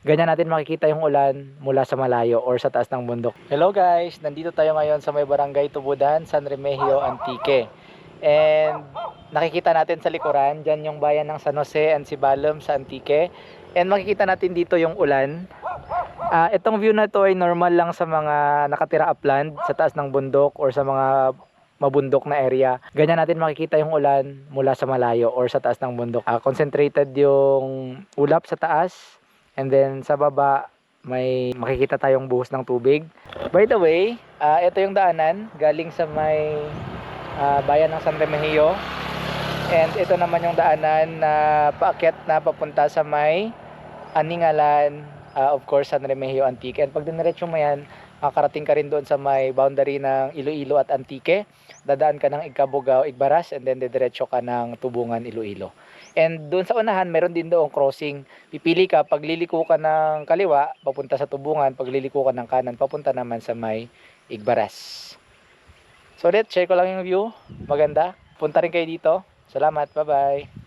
ganyan natin makikita yung ulan mula sa malayo or sa taas ng bundok. Hello guys, nandito tayo ngayon sa may barangay Tubudan, San Remigio, Antique. And nakikita natin sa likuran, dyan yung bayan ng San Jose and Sibalom sa Antique. And makikita natin dito yung ulan. Ah, itong view na to ay normal lang sa mga nakatira upland sa taas ng bundok or sa mga mabundok na area. Ganyan natin makikita yung ulan mula sa malayo or sa taas ng bundok. Ah, concentrated yung ulap sa taas and then sa baba may makikita tayong buhos ng tubig. By the way, ah, ito yung daanan galing sa may ah, bayan ng San Remigio. And ito naman yung daanan na paakyat na papunta sa may Aningalan, ah, of course San Remigio Antique. And pag diniretso mo yan, makakarating ka rin doon sa may boundary ng Iloilo at Antique. Dadaan ka ng Igkabugaw, Igbaras, and then didiretso ka ng Tubungan, Iloilo. And doon sa unahan, meron din doon crossing. Pipili ka, pag liliko ka ng kaliwa, papunta sa Tubungan. Pag liliko ka ng kanan, papunta naman sa may Igbaras. So ulit, share ko lang yung view. Maganda. Punta rin kayo dito. Salamat. Bye-bye.